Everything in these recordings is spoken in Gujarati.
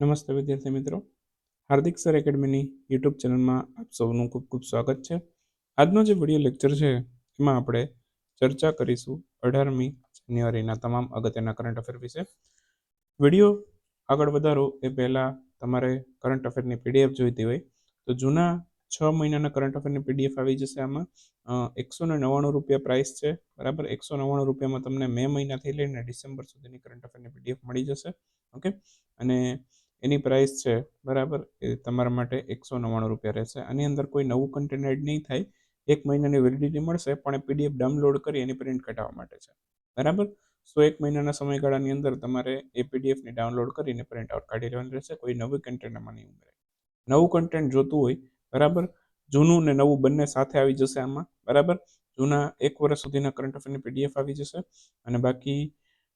નમસ્તે વિદ્યાર્થી મિત્રો. હાર્દિક સર એકેડમીની યુટ્યુબ ચેનલમાં આપ સૌનું ખૂબ ખૂબ સ્વાગત છે. આજનો જે વીડિયો લેક્ચર છે, એમાં આપણે ચર્ચા કરીશું અઢારમી જાન્યુઆરીના તમામ અગત્યના કરંટ અફેર વિશે. વીડિયો આગળ વધારો એ પહેલાં તમારે કરંટ અફેરની પીડીએફ જોઈતી હોય, તો જૂના છ મહિનાના કરંટ અફેરની પીડીએફ આવી જશે આમાં. એકસો ને નવ્વાણું રૂપિયા પ્રાઇસ છે, બરાબર? એકસો નવ્વાણું રૂપિયામાં તમને મે મહિનાથી લઈને ડિસેમ્બર સુધીની કરંટ અફેરની પીડીએફ મળી જશે. ઓકે? અને એની પ્રાઇસ છે, બરાબર? એ તમારા માટે એકસો નવ્વાણું રૂપિયા રહેશે. આની અંદર કોઈ નવું કન્ટેન્ટ એડ નહીં થાય. એક મહિનાની વેલિડિટી મળશે, પણ એ પીડીએફ ડાઉનલોડ કરી એની પ્રિન્ટ કઢાવવા માટે છે. બરાબર? સો એક મહિનાના સમયગાળાની અંદર તમારે એ પીડીએફને ડાઉનલોડ કરીને પ્રિન્ટ આઉટ કાઢી લેવાનું રહેશે. કોઈ નવું કન્ટેન્ટ એમાં નહીં ઉમેરાય. નવું કન્ટેન્ટ જોતું હોય, બરાબર? જૂનું ને નવું બંને સાથે આવી જશે આમાં, બરાબર? જૂના એક વર્ષ સુધીના કરંટ અફેરની પીડીએફ આવી જશે. અને બાકી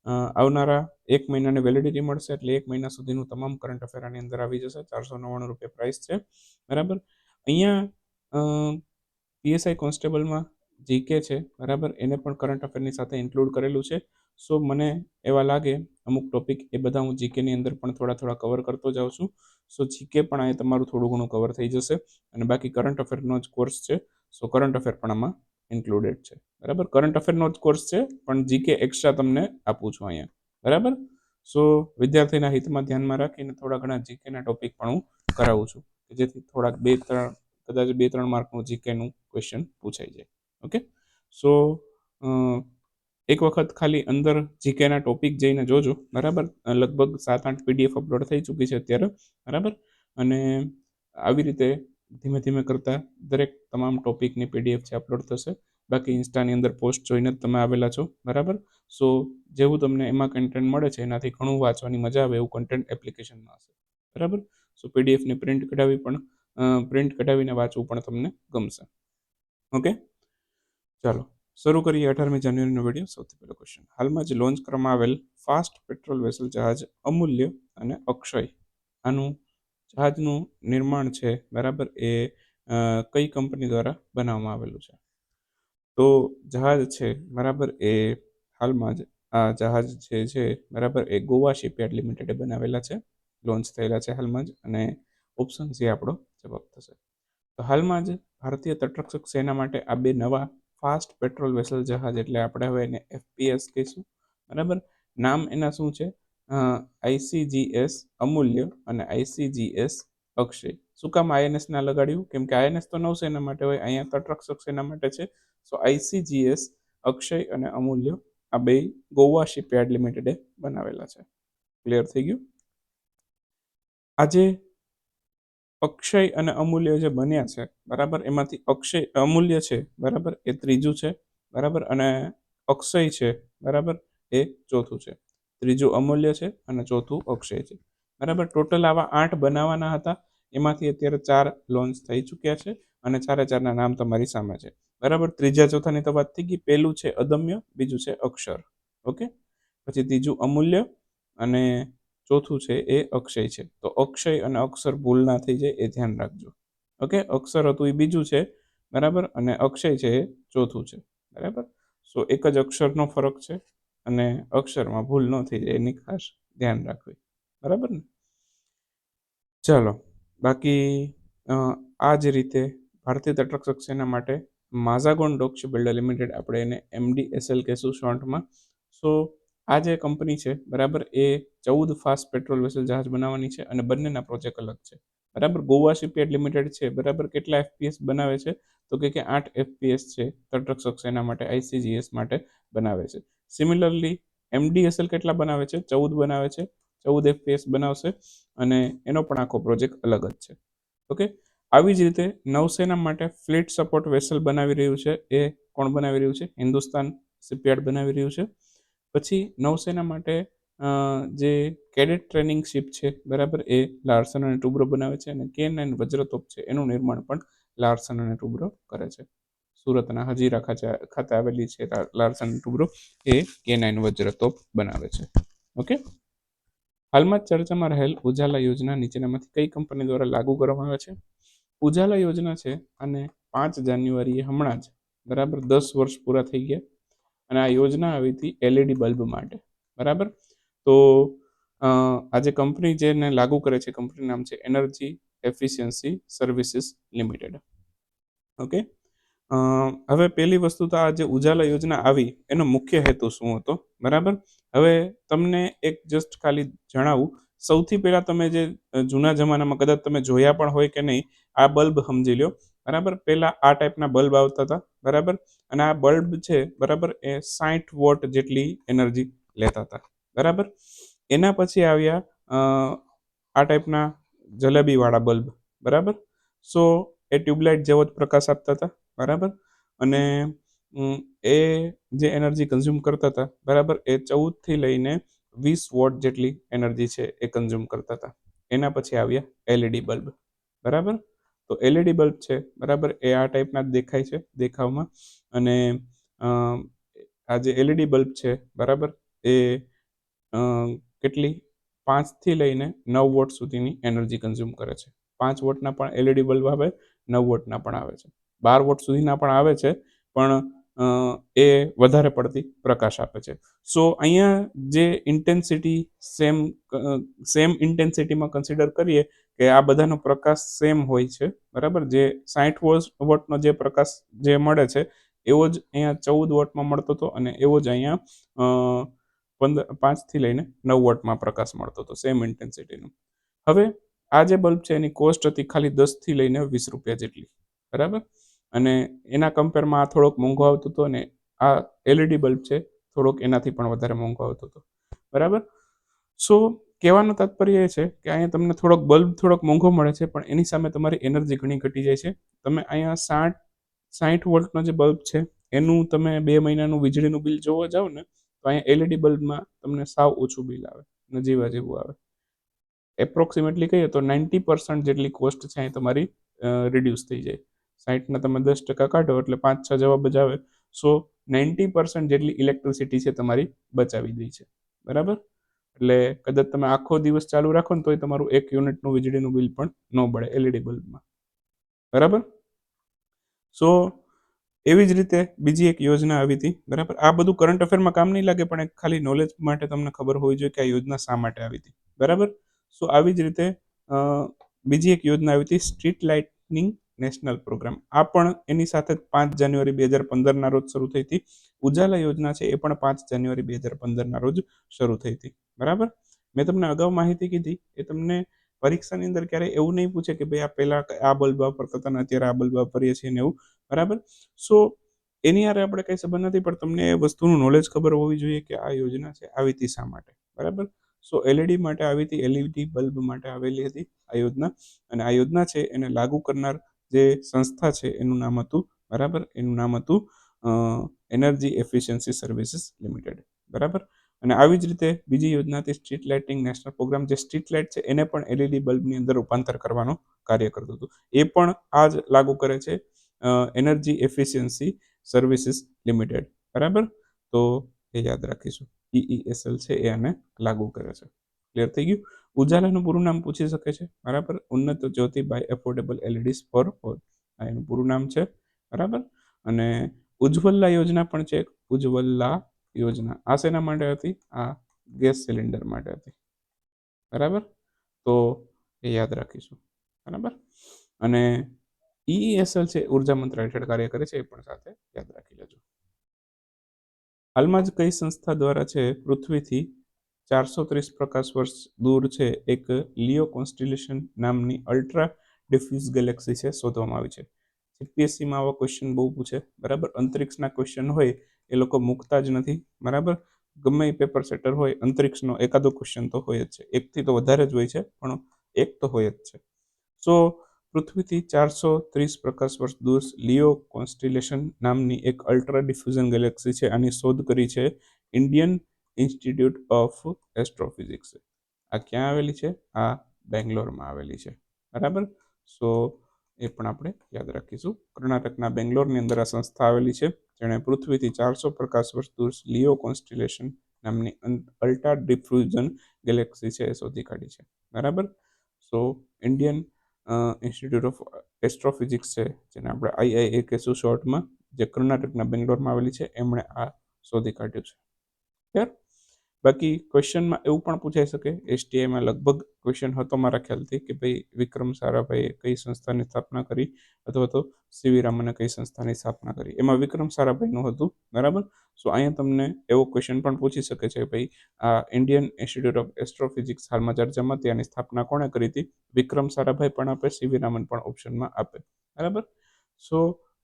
આવનારા એક મહિનાની વેલિડિટી મળશે એટલે એક મહિના સુધીનું તમામ કરંટ અફેર આની અંદર આવી જશે. ચારસો નવ્વાણું રૂપિયા પ્રાઇસ છે. બરાબર? અહીંયા પીએસઆઈ કોન્સ્ટેબલમાં જીકે છે. બરાબર? એને પણ કરંટ અફેરની સાથે ઇન્ક્લુડ કરેલું છે. સો મને એવા લાગે, અમુક ટોપિક એ બધા હું જીકેની અંદર પણ થોડા થોડા કવર કરતો જાઉં છું. સો જીકે પણ અહીંયા તમારું થોડું ઘણું કવર થઈ જશે. અને બાકી કરંટ અફેરનો જ કોર્સ છે. સો કરંટ અફેર પણ આમાં ઇન્ક્લુડેડ છે. બરાબર? કરંટ અફેરનો જ કોર્સ છે, પણ જીકે એક્સ્ટ્રા તમને આપું છું અહીંયા. બરાબર? સો વિદ્યાર્થીના હિતમાં ધ્યાનમાં રાખીને થોડા ઘણા જીકેના ટોપિક પણ હું કરાવું છું જેથી થોડાક બે ત્રણ, કદાચ બે ત્રણ માર્કનું જીકેનું ક્વેશ્ચન પૂછાઈ જાય. ઓકે સો એક વખત ખાલી અંદર જીકેના ટોપિક જઈને જોજો, બરાબર? લગભગ સાત આઠ પીડીએફ અપલોડ થઈ ચૂકી છે અત્યારે, બરાબર? અને આવી રીતે ધીમે ધીમે કરતા દરેક તમામ ટોપિકની પીડીએફ છે અપલોડ થશે, બાકી ઇન્સ્ટાની અંદર પોસ્ટ જોઈને જ તમે આવેલા છો, બરાબર? સો, જેવું તમને એમાં કન્ટેન્ટ મળે છે, એનાથી ઘણું વાંચવાની મજા આવે એવું કન્ટેન્ટ એપ્લિકેશનમાં હશે, બરાબર? સો પીડીએફની પ્રિન્ટ કઢાવી પણ પ્રિન્ટ કઢાવીને વાંચવું પણ તમને ગમશે. ઓકે? ચાલો, શરૂ કરીએ અઢારમી જાન્યુઆરીનો વીડિયો. સૌથી પહેલો ક્વેશ્ચન હાલમાં જ લોન્ચ કરવામાં આવેલ ફાસ્ટ પેટ્રોલ વેસલ જહાજ અમૂલ્ય અને અક્ષય. આનું જહાજનું નિર્માણ છે, બરાબર, એ કઈ કંપની દ્વારા બનાવવામાં આવેલું છે? તો જહાજ છે, બરાબર, એ હાલમાં જ આ જહાજ જે છે, બરાબર, એ ગોવા શિપયાર્ડ લિમિટેડે બનાવેલા છે, લોન્ચ થયેલા છે હાલમાં જ, અને ઓપ્શન સી આપણો જવાબ થશે. તો હાલમાં જ ભારતીય તટરક્ષક સેના માટે આ બે નવા ફાસ્ટ પેટ્રોલ વેસલ જહાજ એટલે આપણે હવે એને એફપીએસ કહીશું, બરાબર? નામ એના શું છે? આઈસીજીએસ અમૂલ્ય અને આઈસીજીએસ અક્ષય. શું કામ આઈએનએસના લગાડ્યું? કેમ કે આઈએનએસ તો નૌસેના માટે હોય, અહીંયા તટરક્ષક સેના માટે છે. સો આઈસીજીએસ અક્ષય અને અમૂલ્ય આ બે ગોવા શિપયાર્ડ લિમિટેડે બનાવેલા છે. ક્લિયર થઈ ગયું? આજે અક્ષય અને અમૂલ્ય જે બન્યા છે, બરાબર? એમાંથી અક્ષય, અમૂલ્ય છે, બરાબર? એ ત્રીજું છે, બરાબર? અને અક્ષય છે, બરાબર? એ ચોથું છે. ત્રીજું અમૂલ્ય છે અને ચોથું અક્ષય છે. બરાબર? ટોટલ આવા આઠ બનાવવાના હતા. એમાંથી અત્યારે ચાર લોન્ચ થઈ ચૂક્યા છે અને ચારે ચારના નામ તમારી સામે છે. બરાબર? ત્રીજા ચોથાની તો વાત થઈ ગઈ. પહેલું છે અદમ્ય, બીજું છે અક્ષર. ઓકે? પછી ત્રીજું અમૂલ્ય અને ચોથું છે એ અક્ષય છે. તો અક્ષય અને અક્ષર ભૂલ ના થઈ જાય એ ધ્યાન રાખજો. ઓકે? અક્ષર હતું એ બીજું છે. બરાબર? અને અક્ષય છે એ ચોથું છે. બરાબર? સો એક જ અક્ષરનો ફરક છે. અને અક્ષરમાં ભૂલ ન થઈ જાય એની ખાસ ધ્યાન રાખવી. બરાબર ને? ચાલો, બાકી આ જ રીતે ભારતીય તટરક્ષક સેના માટે માઝાગોન ડોક્સ બિલ્ડર લિમિટેડ આપણે એને એમડીએસએલ કહેશું શોર્ટમાં. સો, આ જે કંપની છે, બરાબર, એ ચૌદ ફાસ્ટ પેટ્રોલ વેસલ જહાજ બનાવવાની છે અને બંનેના પ્રોજેક્ટ અલગ છે. બરાબર, ગોવા શિપયાર્ડ લિમિટેડ છે, બરાબર, કેટલા એફપીએસ બનાવે છે? તો કે આઠ એફપીએસ છે તટરક્ષક સેના માટે આઈસીજીએસ માટે બનાવે છે. સિમિલરલી એમડીએસએલ કેટલા બનાવે છે? ચૌદ બનાવે છે. ચૌદ એફપીએસ બનાવશે અને એનો પણ આખો પ્રોજેક્ટ અલગ જ છે. ઓકે આવી જ રીતે નૌસેના માટે ફ્લીટ સપોર્ટ વેસલ બનાવી રહ્યું છે. એ કોણ બનાવી રહ્યું છે? હિન્દુસ્તાન શિપયાર્ડ બનાવી રહ્યું છે. પછી નૌસેના માટે જે કેડેટ ટ્રેનિંગ શિપ છે, બરાબર? એ લાર્સન અને ટુબ્રો બનાવે છે અને કે નાઇન વજ્રતોપ છે. એનું નિર્માણ પણ લાર્સન અને ટુબ્રો કરે છે. સુરતના હજીરા ખાતે આવેલી છે લાર્સન ટુબ્રો એ કે નાઇન વજ્રતોપ બનાવે છે. ઓકે? હાલમાં ચર્ચામાં રહેલ ઉજાલા યોજના નીચેનામાંથી કઈ કંપની દ્વારા લાગુ કરવામાં આવે છે? ઉજાલા યોજના છે અને પાંચ જાન્યુઆરીએ હમણાં જ, બરાબર દસ વર્ષ પૂરા થઈ ગયા અને આ યોજના આવી હતી એલઈડી બલ્બ માટે. બરાબર? તો આજે કંપની જેને લાગુ કરે છે કંપની નામ છે energy efficiency services limited. Okay? હવે પહેલી વસ્તુ તો આ જે ઉજાલા યોજના આવી, એનો મુખ્ય હેતુ શું હતો? બરાબર? હવે તમને એક જસ્ટ ખાલી જણાવું. સૌથી પહેલાં તમે જે જૂના જમાનામાં કદાચ તમે જોયા પણ હોય કે નહીં, આ બલ્બ સમજી લો બરાબર? પહેલાં આ ટાઈપના બલ્બ આવતા હતા. બરાબર? અને આ બલ્બ છે, બરાબર? એ સાઠ વોટ જેટલી એનર્જી લેતા હતા. બરાબર? એના પછી આવ્યા આ ટાઈપના જલેબીવાળા બલ્બ. બરાબર? સો, એ ટ્યુબલાઇટ જેવો જ પ્રકાશ આપતા હતા. બરાબર? અને એ જે એનર્જી કન્ઝ્યુમ કરતા હતા, બરાબર? એ ચૌદથી લઈને વીસ વોટ જેટલી એનર્જી છે એ કન્ઝ્યુમ કરતા હતા. એના પછી આવ્યા એલઈડી બલ્બ. બરાબર? તો એલઈડી બલ્બ છે, બરાબર? એ આ ટાઈપના દેખાય છે, દેખાવમાં. અને આ જે એલઈડી બલ્બ છે, બરાબર? એ કેટલી? પાંચથી લઈને નવ વોટ સુધીની એનર્જી કન્ઝ્યુમ કરે છે. પાંચ વોટના પણ એલઈડી બલ્બ આવે, નવ વોટના પણ આવે છે. બાર વોટ સુધીના પણ આવે છે, પણ એ વધારે પડતી પ્રકાશ આપે છે. સો, અહીંયા જે ઇન્ટેન્સિટી સેમ સેમ ઇન્ટેન્સિટીમાં કન્સિડર કરીએ કે આ બધાનો પ્રકાશ સેમ હોય છે, બરાબર? જે સાઠ વોટનો જે પ્રકાશ જે મળે છે, એવો જ અહીંયા ચૌદ વોટમાં મળતો હતો અને એવો જ અહીંયા પંદર, પાંચથી લઈને નવ વોટમાં પ્રકાશ મળતો હતો સેમ ઇન્ટેન્સિટીનો હવે આ જે બલ્બ છે એની કોસ્ટ હતી ખાલી દસથી લઈને વીસ રૂપિયા જેટલી, બરાબર? અને એના કમ્પેરમાં આ થોડોક મોંઘો આવતો હતો અને આ એલઈડી બલ્બ છે, થોડોક એનાથી પણ વધારે મોંઘો આવતો હતો. બરાબર? સો કહેવાનું તાત્પર્ય એ છે કે અહીંયા તમને થોડોક બલ્બ થોડોક મોંઘો મળે છે, પણ એની સામે તમારી એનર્જી ઘણી ઘટી જાય છે. તમે અહીંયા સાઠ સાઠ વોલ્ટનો જે બલ્બ છે, એનું તમે બે મહિનાનું વીજળીનું બિલ જોવા જાઓ ને, તો અહીંયા એલઈડી બલ્બમાં તમને સાવ ઓછું બિલ આવે, નજીવા જેવું આવે. એપ્રોક્સિમેટલી કહીએ તો નાઇન્ટી પર્સન્ટ જેટલી કોસ્ટ છે અહીં તમારી રિડ્યુસ થઈ જાય. સાઠના તમે દસ ટકા કાઢો એટલે પાંચ છ જવાબ જ આવે. સો નાઇન્ટી પર્સન્ટ જેટલી ઇલેક્ટ્રિસિટી છે તમારી બચાવી દઈ છે. બરાબર? એટલે કદાચ તમે આખો દિવસ ચાલુ રાખો ને તોય તમારું એક યુનિટનું વીજળીનું બિલ પણ ન બળે એલઈડી બલ્બમાં બરાબર? સો એવી જ રીતે બીજી એક યોજના આવી હતી. બરાબર? આ બધું કરંટ અફેરમાં કામ નહીં લાગે, પણ ખાલી નોલેજ માટે તમને ખબર હોવી જોઈએ કે આ યોજના શા માટે આવી હતી. બરાબર? સો આવી જ રીતે બીજી એક યોજના આવી હતી સ્ટ્રીટ લાઇટનિંગ નેશનલ પ્રોગ્રામ. આ પણ એની સાથે પાંચ જાન્યુઆરી બે હજાર પંદરના રોજ શરૂ થઈ હતી. ઉજાલા યોજના છે, એ પણ પાંચ જાન્યુઆરી બે હજાર પંદરના રોજ શરૂ થઈ હતી. બરાબર? મેં તમને અગાઉ માહિતી કીધી, એ તમને પરીક્ષાની અંદર ક્યારેય એવું નહીં પૂછે કે ભાઈ આ પહેલા આ બલ્બ વાપરતા હતા અત્યારે આ બલ્બ વાપરીએ છીએ ને એવું. બરાબર? સો, એની યારે આપણે કંઈ સંબંધ નથી, પણ તમને એ વસ્તુનું નોલેજ ખબર હોવી જોઈએ કે આ યોજના છે, આવી હતી શા માટે? બરાબર? સો એલઈડી માટે આવી હતી એલઈડી બલ્બ માટે આવેલી હતી આ યોજના. અને આ યોજના છે, એને લાગુ કરનાર જે સંસ્થા છે એનું નામ હતું, બરાબર? એનું નામ હતું એનર્જી એફિશિયન્સી સર્વિસીસ લિમિટેડ બરાબર? અને આવી જ રીતે બીજી યોજનાથી સ્ટ્રીટ લાઇટિંગ નેશનલ પ્રોગ્રામ જે સ્ટ્રીટ લાઇટ છે, એને પણ એલઈડી બલ્બની અંદર રૂપાંતર કરવાનું કાર્ય કરતું હતું. એ પણ આ જ લાગુ કરે છે એનર્જી એફિશિયન્સી સર્વિસીસ લિમિટેડ બરાબર? તો એ યાદ રાખીશું. ઈઈએસએલ છે, એ આને લાગુ કરે છે. ક્લિયર થઈ ગયું? ઉજાલાનું પૂરું નામ પૂછી શકે છે? બરાબર? Unnat Jyoti by affordable LEDs for all આ એનું પૂરું નામ છે. બરાબર? અને ઉજ્જવલ્લા યોજના પણ છે. ઉજ્જવલ્લા યોજના. આ શેના માટે હતી? આ ગેસ સિલિન્ડર માટે હતી. બરાબર? તો એ યાદ રાખીશું. બરાબર? અને ઈએસએલ છે, ઊર્જા મંત્રાલય હેઠળ કાર્ય કરે છે, એ પણ સાથે યાદ રાખી લેજો. હાલમાં જ કઈ સંસ્થા દ્વારા છે, પૃથ્વીથી ચારસો ત્રીસ પ્રકાશ વર્ષ દૂર છે, એક લિયો કોન્સ્ટિલેશન નામની અલ્ટ્રા ડિફ્યુઝ ગેલેક્સી છે, શોધવામાં આવી છે. જીપીએસસીમાં આવા ક્વેશ્ચન બહુ પૂછે. બરાબર? અંતરિક્ષના ક્વેશ્ચન હોય, એ લોકો મૂકતા જ નથી. બરાબર? ગમે એ પેપર સેટર હોય, અંતરિક્ષનો એકાદો ક્વેશ્ચન તો હોય જ છે. એકથી તો વધારે જ હોય છે, પણ એક તો હોય જ છે. સો પૃથ્વીથી ચારસો ત્રીસ પ્રકાશ વર્ષ દૂર લિયો કોન્સ્ટિલેશન નામની એક અલ્ટ્રા ડિફ્યુઝન ગેલેક્સી છે. આની શોધ કરી છે. ઇન્ડિયન ઇન્સ્ટિટ્યૂટ ઓફ એસ્ટ્રોફિઝિક્સ આ ક્યાં આવેલી છે? આ બેંગ્લોરમાં આવેલી છે. બરાબર? સો એ પણ આપણે યાદ રાખીશું. કર્ણાટકના બેંગ્લોરની અંદર આ સંસ્થા આવેલી છે, જેણે પૃથ્વીથી ચારસો પ્રકાશ વર્ષ દૂર લિયો કોન્સ્ટિલેશન નામની અલ્ટ્રા ડિફ્યુઝન ગેલેક્સી છે એ શોધી કાઢી છે. બરાબર? So Indian Institute of Astrophysics છે, જેને આપણે આઈઆઈએ કહેશું શોર્ટમાં જે કર્ણાટકના બેંગ્લોરમાં આવેલી છે, એમણે આ શોધી કાઢ્યું છે. ક્લિયર બાકી ક્વેશ્ચનમાં એવું પણ પૂછાઈ શકે એસટીઆઈમાં લગભગ ક્વેશ્ચન હતો મારા ખ્યાલથી કે ભાઈ વિક્રમ સારાભાઈએ કઈ સંસ્થાની સ્થાપના કરી અથવા તો સીવી રામને કઈ સંસ્થાની સ્થાપના કરી? એમાં વિક્રમ સારાભાઈનું હતું, બરાબર? સો અહીંયા તમને એવો ક્વેશ્ચન પણ પૂછી શકે છે ભાઈ, આ ઇન્ડિયન ઇન્સ્ટિટ્યૂટ ઓફ એસ્ટ્રોફિઝિક્સ હાલમાં ચર્ચામાં ત્યાંની સ્થાપના કોણે કરી હતી? વિક્રમ સારાભાઈ પણ આપે સીવી રામન પણ ઓપ્શનમાં આપે, બરાબર? સો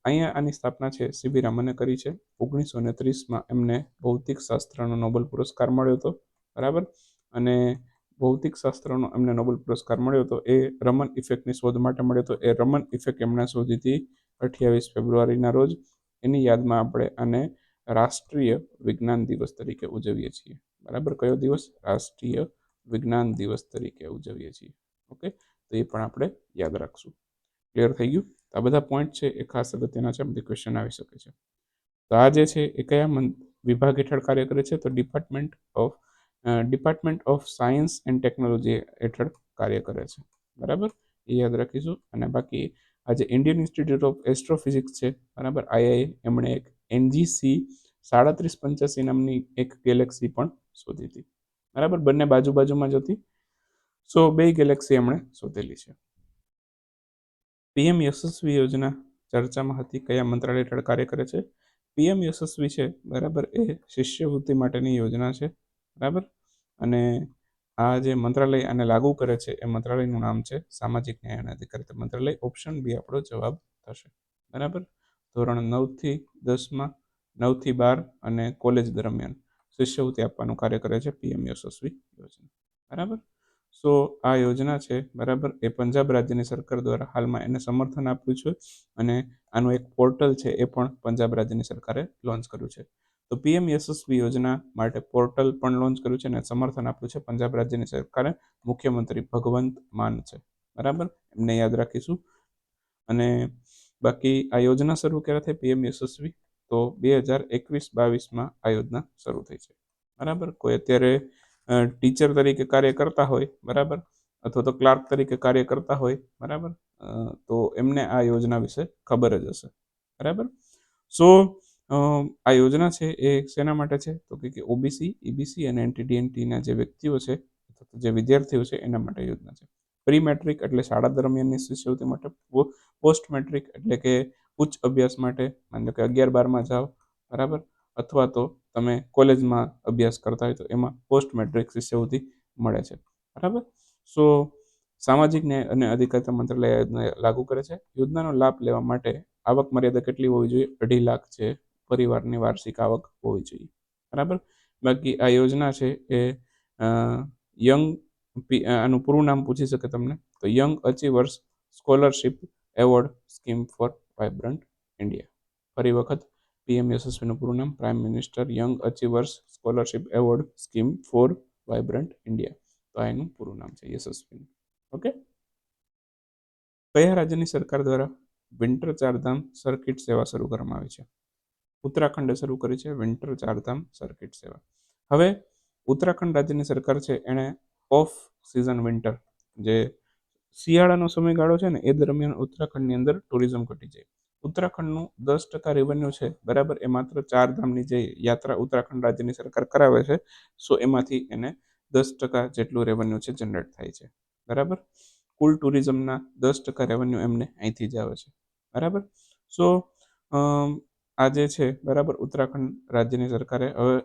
અહીંયા આની સ્થાપના છે સીવી રામને કરી છે. ઓગણીસો ને ત્રીસમાં એમને ભૌતિક શાસ્ત્રનો નોબેલ પુરસ્કાર મળ્યો હતો. બરાબર? અને ભૌતિક શાસ્ત્રનો એમને નોબેલ પુરસ્કાર મળ્યો હતો. એ રમન ઇફેક્ટની શોધ માટે મળ્યો હતો. એ રમન ઇફેક્ટ એમણે શોધી હતી અઠ્યાવીસ ફેબ્રુઆરીના રોજ. એની યાદમાં આપણે આને રાષ્ટ્રીય વિજ્ઞાન દિવસ તરીકે ઉજવીએ છીએ. બરાબર? કયો દિવસ? રાષ્ટ્રીય વિજ્ઞાન દિવસ તરીકે ઉજવીએ છીએ. ઓકે? તો એ પણ આપણે યાદ રાખશું. ક્લિયર થઈ ગયું? આ બધા પોઈન્ટ છે, એ ખાસ અગત્યના છે બધી ક્વેશ્ચન આવી શકે છે. તો આ જે છે, એ કયા વિભાગ હેઠળ કાર્ય કરે છે? તો department of department of science and technology હેઠળ કાર્ય કરે છે. બરાબર? એ યાદ રાખીશું. અને બાકી આજે ઇન્ડિયન ઇન્સ્ટિટ્યૂટ ઓફ એસ્ટ્રોફિઝિક્સ છે, બરાબર? આઈઆઈ એમણે એક એનજીસી સાડત્રીસ પંચ્યાસી નામની એક ગેલેક્સી પણ શોધી હતી. બરાબર? બંને બાજુ બાજુમાં જ હતી. સો બે ગેલેક્સી એમણે શોધેલી છે. પીએમ યશસ્વી યોજના ચર્ચામાં હતી, કયા મંત્રાલય હેઠળ કાર્ય કરે છે? પીએમ યશસ્વી છે, બરાબર, એ શિષ્યવૃત્તિ માટેની યોજના છે, બરાબર? અને આ જે મંત્રાલય આને લાગુ કરે છે, એ મંત્રાલયનું નામ છે સામાજિક ન્યાય અને અધિકારિતા મંત્રાલય. ઓપ્શન બી આપણો જવાબ થશે, બરાબર? ધોરણ નવથી દસમાં, નવથી બાર અને કોલેજ દરમિયાન શિષ્યવૃત્તિ આપવાનું કાર્ય કરે છે પીએમ યશસ્વી યોજના, બરાબર? સો આ યોજના છે, બરાબર? એ પંજાબ રાજ્યની સરકાર દ્વારા હાલમાં એને સમર્થન આપ્યું છે અને આનું એક પોર્ટલ છે એ પણ પંજાબ રાજ્યની સરકારે લોન્ચ કર્યું છે. તો પીએમ યશસ્વી યોજના માટે પોર્ટલ પણ લોન્ચ કર્યું છે અને સમર્થન આપ્યું છે પંજાબ રાજ્યની સરકારે. મુખ્યમંત્રી ભગવંત માન છે, બરાબર? એમને યાદ રાખીશું. અને બાકી આ યોજના શરૂ ક્યારે થઈ? પીએમ યશસ્વી? તો બે હજાર એકવીસ બાવીસમાં આ યોજના શરૂ થઈ છે, બરાબર? કોઈ અત્યારે ટીચર તરીકે કાર્ય કરતા હોય, બરાબર? અથવા તો ક્લાર્ક તરીકે કાર્ય કરતા હોય, બરાબર? તો એમને આ યોજના વિશે ખબર જ હશે, બરાબર? સો આ યોજના છે એ શેના માટે છે? તો કે ઓબીસી ઈબીસી અને એનટીડીએનટીના જે વ્યક્તિઓ છે જે વિદ્યાર્થીઓ છે, એના માટે યોજના છે. પ્રી મેટ્રિક એટલે શાળા દરમિયાનની શિષ્યવૃત્તિ માટે પોસ્ટ મેટ્રિક એટલે કે ઉચ્ચ અભ્યાસ માટે, માની લો કે અગિયાર બારમાં જાઓ, બરાબર? અથવા તો તમે કોલેજમાં અભ્યાસ કરતા હોય તો એમાં પોસ્ટ મેટ્રિક શિષ્યવૃત્તિ મળે છે. બરાબર? સો, સામાજિક ન્યાય અને અધિકારિતા મંત્રાલય યોજના લાગુ કરે છે. યોજનાનો લાભ લેવા માટે આવક મર્યાદા કેટલી હોવી જોઈએ? અઢી લાખ છે. પરિવારની વાર્ષિક આવક હોવી જોઈએ. બરાબર? બાકી આ યોજના છે એ યંગ આનું પૂરું નામ પૂછી શકે તમને? તો young achievers scholarship award scheme for vibrant India. ફરી વખત પીએમ યશસ્વીનું પૂરું નામ prime minister young achievers scholarship award scheme for vibrant India તો આ એનું પૂરું નામ છે યશસ્વીનું ઓકે કયા રાજ્યની સરકાર દ્વારા વિન્ટર ચારધામ સર્કિટ સેવા શરૂ કરવામાં આવી છે? ઉત્તરાખંડે શરૂ કરી છે વિન્ટર ચારધામ સર્કિટ સેવા. હવે ઉત્તરાખંડ રાજ્યની સરકાર છે, એણે ઓફ સિઝન વિન્ટર જે શિયાળાનો સમયગાળો છે ને, એ દરમિયાન ઉત્તરાખંડની અંદર ટુરિઝમ ઘટી જાય. ઉત્તરાખંડનું દસ ટકા રેવન્યુ છે, બરાબર? એ માત્ર ચાર ધામની જે યાત્રા ઉત્તરાખંડ રાજ્યની સરકાર કરાવે છે, સો એમાંથી એને દસ ટકા જેટલું રેવન્યુ છે જનરેટ થાય છે. બરાબર? કુલ ટુરિઝમના દસ ટકા રેવન્યુ એમને અહીંથી જ આવે છે. બરાબર? સો આ જે છે, બરાબર, ઉત્તરાખંડ રાજ્યની સરકારે હવે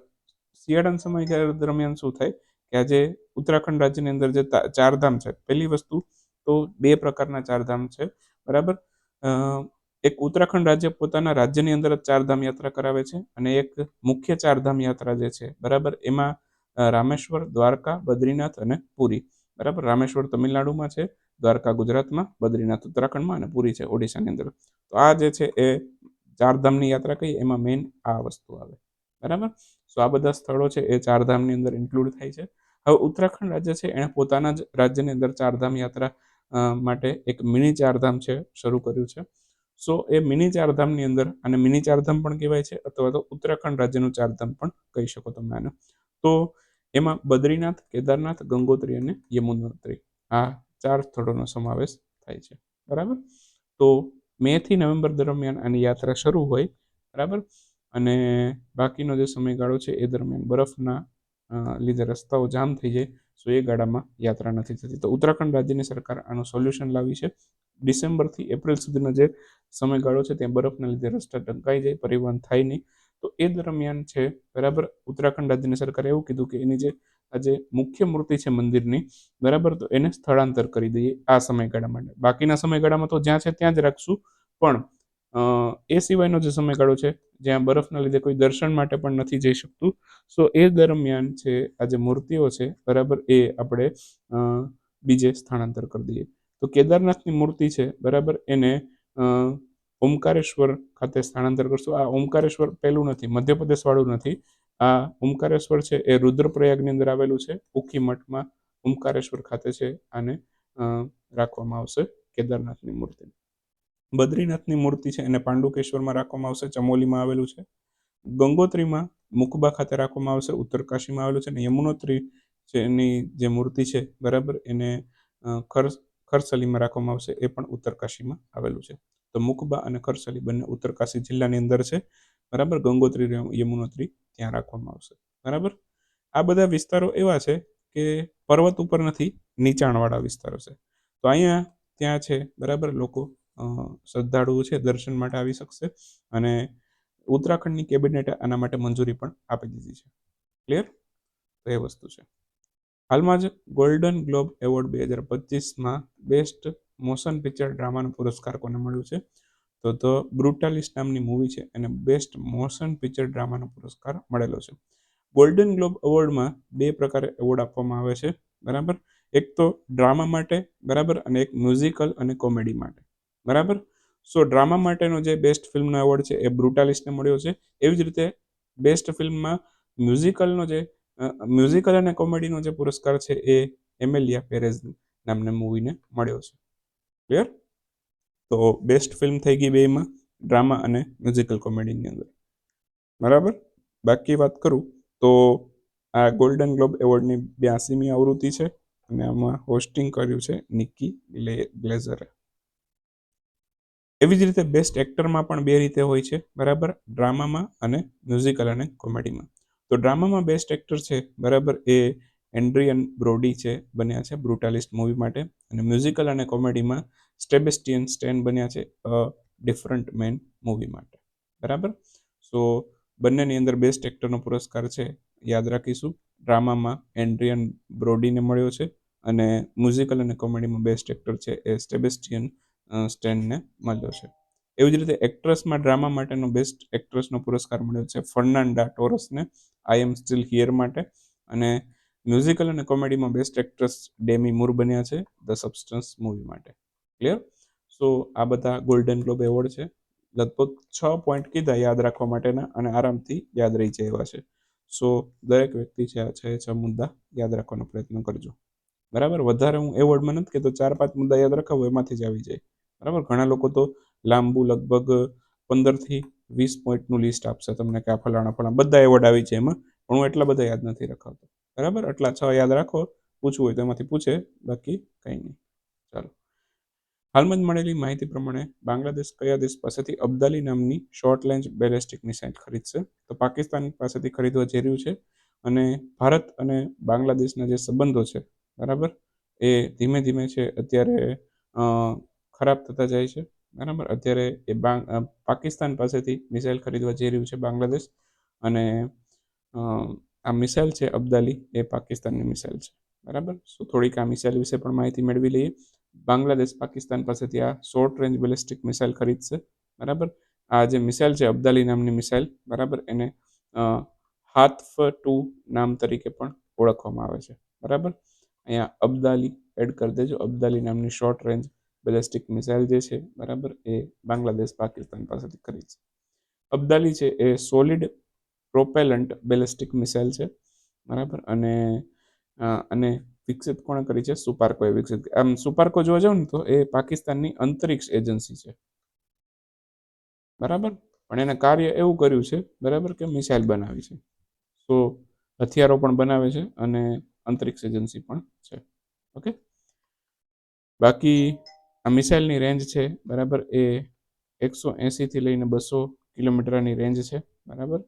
શિયાળાના સમય દરમિયાન શું થાય કે આજે ઉત્તરાખંડ રાજ્યની અંદર જે ચારધામ છે, પહેલી વસ્તુ તો બે પ્રકારના ચારધામ છે, બરાબર? એક ઉત્તરાખંડ રાજ્ય પોતાના રાજ્યની અંદર જ ચારધામ યાત્રા કરાવે છે અને એક મુખ્ય ચારધામ યાત્રા જે છે, બરાબર? એમાં રામેશ્વર, દ્વારકા, બદ્રીનાથ અને પુરી. બરાબર? રામેશ્વર તમિલનાડુમાં છે, દ્વારકા ગુજરાતમાં, બદ્રીનાથ ઉત્તરાખંડમાં અને પુરી છે ઓડિશાની અંદર. તો આ જે છે એ ચારધામની યાત્રા કહીએ એમાં મેઇન આ વસ્તુ આવે. બરાબર? સો આ બધા સ્થળો છે એ ચારધામની અંદર ઇન્ક્લુડ થાય છે. હવે ઉત્તરાખંડ રાજ્ય છે, એણે પોતાના જ રાજ્યની અંદર ચારધામ યાત્રા માટે એક મિની ચારધામ છે, શરૂ કર્યું છે. સો એ મિની ચારધામની અંદર, અને મિની ચારધામ પણ કહેવાય છે, અથવા તો ઉત્તરાખંડ રાજ્યનું ચારધામ પણ કહી શકો તમે આને. તો એમાં બદ્રીનાથ, કેદારનાથ, ગંગોત્રી અને યમુનોત્રી આ ચાર સ્થળોનો સમાવેશ થાય છે. બરાબર? તો મે થી નવેમ્બર દરમિયાન આની યાત્રા શરૂ હોય, બરાબર? અને બાકીનો જે સમયગાળો છે એ દરમિયાન બરફના લીધે રસ્તાઓ જામ થઈ જાય, સો એ ગાડામાં યાત્રા નથી થતી. તો ઉત્તરાખંડ રાજ્યની સરકાર આનું સોલ્યુશન લાવી છે. ડિસેમ્બરથી એપ્રિલ સુધીનો જે સમયગાળો છે, ત્યાં બરફના લીધે રસ્તા ઢંકાઈ જાય, પરિવહન થાય નહીં. તો એ દરમિયાન છે, બરાબર, ઉત્તરાખંડ રાજ્યની સરકારે એવું કીધું કે એની જે આજે મુખ્ય મૂર્તિ છે મંદિરની, બરાબર, તો એને સ્થળાંતર કરી દઈએ આ સમયગાળા માટે. બાકીના સમયગાળામાં તો જ્યાં છે ત્યાં જ રાખશું, પણ એ સિવાયનો જે સમયગાળો છે, જ્યાં બરફના લીધે કોઈ દર્શન માટે પણ નથી જઈ શકતું, સો એ દરમિયાન છે, આ જે મૂર્તિઓ છે, બરાબર, એ આપણે બીજે સ્થળાંતર કરી દઈએ. તો કેદારનાથની મૂર્તિ છે, બરાબર? એને ઓમકારેશ્વર ખાતે સ્થળાંતર કરશું. આ ઓમકારેશ્વર પહેલું નથી મધ્યપ્રદેશ વાળું નથી. આ ઓમકારેશ્વર છે, એ રુદ્રપ્રયાગની અંદર આવેલું છે. ઉખી મઠમાં ઓમકારેશ્વર ખાતે છે, આને રાખવામાં આવશે કેદારનાથની મૂર્તિ. બદ્રીનાથની મૂર્તિ છે, એને પાંડુકેશ્વરમાં રાખવામાં આવશે, ચમોલીમાં આવેલું છે. ગંગોત્રીમાં મુકબા ખાતે રાખવામાં આવશે, ઉત્તરકાશીમાં આવેલું છે. અને યમુનોત્રી છે, એની જે મૂર્તિ છે, બરાબર? એને ખર્ચ ખર ખરસલીમાં રાખવામાં આવશે એ પણ ઉત્તરકાશીમાં આવેલું છે. તો મુકબા અને ખરસલી બંને ઉત્તરકાશી જિલ્લાની અંદર છે. બરાબર? ગંગોત્રી યમુ- યમુનોત્રી ત્યાં રાખવામાં આવશે. બરાબર? આ બધા વિસ્તારો એવા છે કે પર્વત ઉપર નથી, નીચાણવાળા વિસ્તારો છે. તો અહીંયા ત્યાં છે, બરાબર? લોકો શ્રદ્ધાળુઓ છે, દર્શન માટે આવી શકશે અને ઉત્તરાખંડની કેબિનેટે આના માટે મંજૂરી પણ આપી દીધી છે. ક્લિયર? તો એ વસ્તુ છે. હાલમાં જ ગોલ્ડન ગ્લોબ એવોર્ડ બે હજાર પચીસમાં બેસ્ટ મોશન પિક્ચર ડ્રામાનો પુરસ્કાર કોને મળ્યો છે? તો તો બ્રુટાલિસ્ટ નામની મૂવી છે એને બેસ્ટ મોશન પિક્ચર ડ્રામાનો પુરસ્કાર મળેલો છે. ગોલ્ડન ગ્લોબ એવોર્ડમાં બે પ્રકારે એવોર્ડ આપવામાં આવે છે, બરાબર? એક તો ડ્રામા માટે, બરાબર? અને એક મ્યુઝિકલ અને કોમેડી માટે, બરાબર? સો ડ્રામા માટેનો જે બેસ્ટ ફિલ્મનો એવોર્ડ છે એ બ્રુટાલિસ્ટને મળ્યો છે. એવી જ રીતે બેસ્ટ ફિલ્મમાં મ્યુઝિકલનો જે મ્યુઝિકલ અને કોમેડીનો જે પુરસ્કાર છે એ એમેલિયા પેરેઝ નામના મૂવીને મળ્યો છે. ક્લિયર તો બેસ્ટ ફિલ્મ થઈ ગઈ બેમાં ડ્રામા અને મ્યુઝિકલ કોમેડીની અંદર. બરાબર? બાકી વાત કરું, તો આ ગોલ્ડન ગ્લોબ એવોર્ડની બ્યાસીમી આવૃત્તિ છે અને આમાં હોસ્ટિંગ કર્યું છે નિક્કી ગ્લે ગ્લેઝરે એવી જ રીતે બેસ્ટ એક્ટરમાં પણ બે રીતે હોય છે, બરાબર? ડ્રામામાં અને મ્યુઝિકલ અને કોમેડીમાં તો ડ્રામામાં બેસ્ટ એક્ટર છે, બરાબર, એ એન્ડ્રિયન બ્રોડી છે, બન્યા છે બ્રુટાલિસ્ટ મૂવી માટે. અને મ્યુઝિકલ અને કોમેડીમાં સ્ટેબેસ્ટિયન સ્ટેન બન્યા છે, અ ડિફરન્ટ મેન મૂવી માટે. બરાબર? સો બંનેની અંદર બેસ્ટ એક્ટરનો પુરસ્કાર છે, યાદ રાખીશું. ડ્રામામાં એન્ડ્રિયન બ્રોડીને મળ્યો છે, અને મ્યુઝિકલ અને કોમેડીમાં બેસ્ટ એક્ટર છે, એ સ્ટેબેસ્ટિયન સ્ટેનને મળ્યો છે. એવી જ રીતે એક્ટ્રેસમાં ડ્રામા માટેનો બેસ્ટ એક્ટ્રેસનો પુરસ્કાર મળ્યો છે ફર્નાન્ડા ટોરસને આઈ એમ સ્ટીલ હિયર માટે. અને મ્યુઝિકલ અને કોમેડીમાં બેસ્ટ એક્ટ્રેસ ડેમી મૂર બન્યા છે ધ સબસ્ટન્સ મૂવી માટે. ક્લિયર સો આ બધા ગોલ્ડન ગ્લોબ એવોર્ડ છે. લગભગ છ પોઈન્ટ કીધા યાદ રાખવા માટેના અને આરામથી યાદ રહી જાય એવા છે. સો દરેક વ્યક્તિ છે, આ છ છ મુદ્દા યાદ રાખવાનો પ્રયત્ન કરજો. બરાબર? વધારે હું એવોર્ડમાં નથી તો ચાર પાંચ મુદ્દા યાદ રખાવો, એમાંથી જ આવી જાય. બરાબર? ઘણા લોકો તો લાંબુ લગભગ પંદરથી વીસ પોઈન્ટનું લિસ્ટ આપશે તમને કે આ ફલાણા ફલાણા બધા એવોર્ડ આવી છે એમાં, પણ હું એટલા બધા યાદ નથી રખાવતો. બરાબર? એટલા છ યાદ રાખો, પૂછવું હોય તો એમાંથી પૂછે, બાકી કંઈ નહીં. ચાલો. હાલમાં જ મળેલી માહિતી પ્રમાણે બાંગ્લાદેશ કયા દેશ પાસેથી અબ્દાલી નામની શોર્ટ રેન્જ બેલેસ્ટિક મિસાઇલ ખરીદશે? તો પાકિસ્તાન પાસેથી ખરીદવા જઈ રહ્યું છે અને ભારત અને બાંગ્લાદેશના જે સંબંધો છે, બરાબર? એ ધીમે ધીમે છે, અત્યારે ખરાબ થતા જાય છે. બરાબર? અત્યારે એ પાકિસ્તાન પાસેથી મિસાઇલ ખરીદવા જઈ રહ્યું છે બાંગ્લાદેશ અને આ મિસાઇલ છે અબ્દાલી, એ પાકિસ્તાનની મિસાઇલ છે. બરાબર? સો થોડીક આ મિસાઇલ વિશે પણ માહિતી મેળવી લઈએ. બાંગ્લાદેશ પાકિસ્તાન પાસેથી આ શોર્ટ રેન્જ બેલિસ્ટિક મિસાઇલ ખરીદશે. બરાબર? આ જે મિસાઇલ છે અબ્દાલી નામની મિસાઇલ બરાબર? એને હાથફ ટુ નામ તરીકે પણ ઓળખવામાં આવે છે. બરાબર? અહીંયા અબ્દાલી એડ કરી દેજો. અબ્દાલી નામની શોર્ટ રેન્જ બેલેસ્ટિક મિસાઇલ જે છે, બરાબર, એ બાંગ્લાદેશ પાકિસ્તાન પાસેથી ખરીદશે અબ્દાલી છે, એ સોલિડ પ્રોપેલન્ટ બેલેસ્ટિક મિસાઇલ છે, બરાબર, અને અને વિકસિત કોણે કરી છે? સુપાર્કોએ વિકસિત આમ, સુપાર્કો જોવા જાવ ને તો એ પાકિસ્તાનની અંતરિક્ષ એજન્સી છે. બરાબર? પણ એને કાર્ય એવું કર્યું છે, બરાબર, કે મિસાઇલ બનાવી છે. સો, હથિયારો પણ બનાવે છે અને અંતરિક્ષ એજન્સી પણ છે. ઓકે? બાકી આ મિસાઇલની રેન્જ છે, બરાબર, એ એકસો એંસીથી લઈને બસો કિલોમીટરની રેન્જ છે, બરાબર?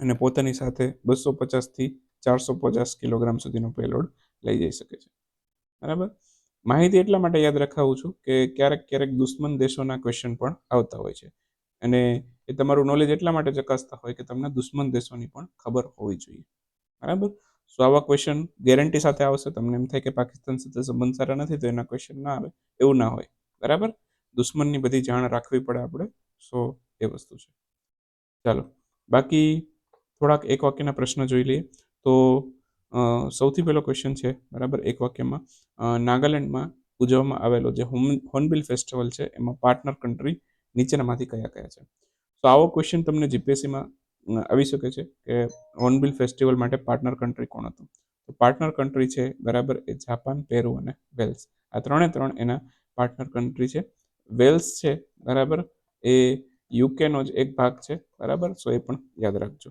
અને પોતાની સાથે બસો પચાસથી ચારસો પચાસ કિલોગ્રામ સુધીનો પેલોડ લઈ જઈ શકે છે, બરાબર? માહિતી એટલા માટે યાદ રખાવું છું કે ક્યારેક ક્યારેક દુશ્મન દેશોના ક્વેશ્ચન પણ આવતા હોય છે. અને એ તમારું નોલેજ એટલા માટે ચકાસતા હોય કે તમને દુશ્મન દેશોની પણ ખબર હોવી જોઈએ, બરાબર? સો આવા ક્વેશ્ચન ગેરંટી સાથે આવશે. તમને એમ થાય કે પાકિસ્તાન સાથે સંબંધ સારા નથી, તો એના ક્વેશ્ચન ના આવે. એવું ના હોય. બરાબર? દુશ્મનની બધી જાણ રાખવી પડે આપણે. સો એ વસ્તુ છે. ચાલો. બાકી થોડાક એક વાક્યના પ્રશ્ન જોઈ લઈએ. તો સૌથી પહેલો ક્વેશ્ચન છે, બરાબર? એક વાક્યમાં નાગાલેન્ડમાં ઉજવવામાં આવેલો જે હોર્નબિલ ફેસ્ટિવલ છે, એમાં પાર્ટનર કન્ટ્રી નીચેનામાંથી કયા કયા છે? તો આવો ક્વેશ્ચન તમને જીપીએસસીમાં આવી શકે છે કે હોર્નબિલ ફેસ્ટિવલ માટે પાર્ટનર કન્ટ્રી કોણ હતું? તો પાર્ટનર કન્ટ્રી છે બરાબર એ જાપાન, પેરુ અને વેલ્સ. આ ત્રણે ત્રણ એના પાર્ટનર કન્ટ્રી છે. વેલ્સ છે બરાબર એ યુકેનો જ એક ભાગ છે બરાબર? સો એ પણ યાદ રાખજો.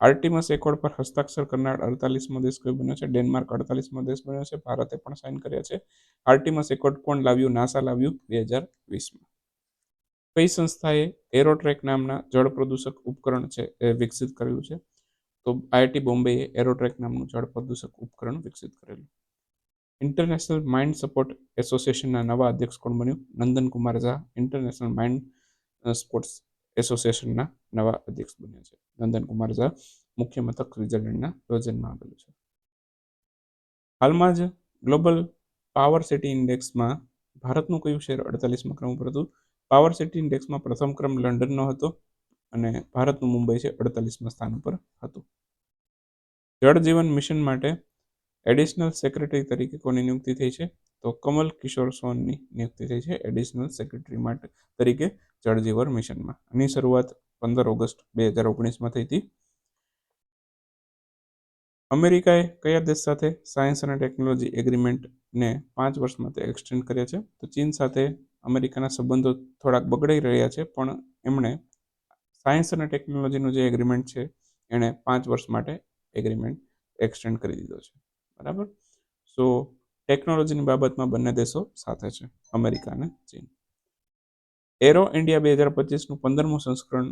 આર્ટિમસ એકોર્ડ પર હસ્તાક્ષર કરનાર અડતાલીસમો દેશ કયો બન્યો છે? ડેનમાર્ક અડતાલીસમો દેશ બન્યો છે. ભારતે પણ સાઇન કર્યા છે. આર્ટિમસ એકોર્ડ કોણ લાવ્યું? નાસા લાવ્યું બે હજાર વીસમાં. કઈ સંસ્થાએ એરોટ્રેક નામના જળ પ્રદૂષક ઉપકરણ છે એ વિકસિત કરેલું છે? તો આઈઆઈટી બોમ્બેએ એરોટ્રેક નામનું જળ પ્રદૂષક ઉપકરણ વિકસિત કરેલું. ઇન્ટરનેશનલ માઇન્ડ સપોર્ટ એસોસિએશનના નવા અધ્યક્ષ કોણ બન્યું? Nandan Kumar Jha, international mind sports એસોસિએશનના નવા અધ્યક્ષ બન્યા છે. નંદન કુમાર ઝા, મુખ્ય મથક સ્વિટરલેન્ડના રોજનમાં આવેલું છે. હાલમાં જ ગ્લોબલ પાવર સિટી ઇન્ડેક્સમાં ભારતનું કયું શહેર અડતાલીસમાં ક્રમ ઉપર હતું? પાવર સિટી ઇન્ડેક્સમાં પ્રથમ ક્રમ લંડનનો હતો અને ભારતનું મુંબઈ છે અડતાલીસમાં સ્થાન ઉપર હતું. જળ જીવન મિશન માટે એડિશનલ સેક્રેટરી તરીકે કોની નિયુક્તિ થઈ છે? તો કમલ કિશોર સોનની નિયુક્તિ થઈ છે એડિશનલ સેક્રેટરી માટે તરીકે જળજીવન મિશનમાં. આની શરૂઆત પંદર ઓગસ્ટ બે હજાર ઓગણીસમાં થઈ હતી. અમેરિકાએ કયા દેશ સાથે સાયન્સ અને ટેકનોલોજી એગ્રીમેન્ટને પાંચ વર્ષ માટે એક્સટેન્ડ કર્યા છે? તો ચીન સાથે અમેરિકાના સંબંધો થોડાક બગડાઈ રહ્યા છે, પણ એમણે સાયન્સ અને ટેકનોલોજીનું જે એગ્રીમેન્ટ છે, એણે પાંચ વર્ષ માટે એગ્રીમેન્ટ એક્સટેન્ડ કરી દીધો છે. બરાબર? સો ટેકનોલોજીની બાબતમાં બંને દેશો સાથે છે, અમેરિકા અને ચીન. એરો ઇન્ડિયા બે હજાર પચીસનું પંદરમું સંસ્કરણ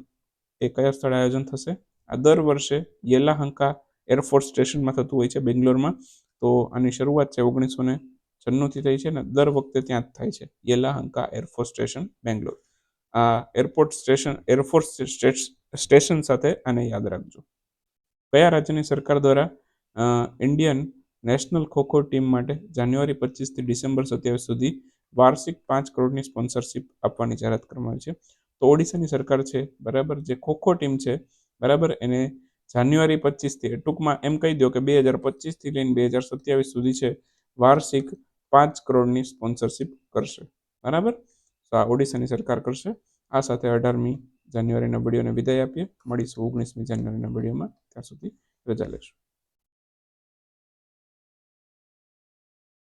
એ કયા સ્થળે આયોજન થશે? આ દર વર્ષે યેલાહંકા એરફોર્સ સ્ટેશનમાં થતું હોય છે, બેંગ્લોરમાં. તો આની શરૂઆત છે ઓગણીસો ને છન્નુંથી થઈ છે ને દર વખતે ત્યાં જ થાય છે. Yelahanka air force station Bangalore. આ એરપોર્ટ સ્ટેશન એરફોર્સ સ્ટેશન સાથે આને યાદ રાખજો. કયા રાજ્યની સરકાર દ્વારા ઇન્ડિયન નેશનલ ખોખો ટીમ માટે જાન્યુઆરી પચીસથી ડિસેમ્બર સત્યાવીસ સુધી વાર્ષિક પાંચ કરોડની સ્પોન્સરશિપ આપવાની જાહેરાત કરવામાં આવી છે. તો ઓડિશાની સરકાર છે, બરાબર? જે ખોખો ટીમ છે, બરાબર? એને જાન્યુઆરી પચીસથી, ટૂંકમાં એમ કહી દો કે બે હજાર પચીસથી લઈને બે હજાર સત્યાવીસ સુધી છે, વાર્ષિક પાંચ કરોડની સ્પોન્સરશિપ કરશે. બરાબર? તો આ ઓડિશાની સરકાર કરશે. આ સાથે અઢારમી જાન્યુઆરીના વિડીયોને વિદાય આપીએ. મળીશું ઓગણીસમી જાન્યુઆરીના વિડીયોમાં ત્યાં સુધી રજા લેશું.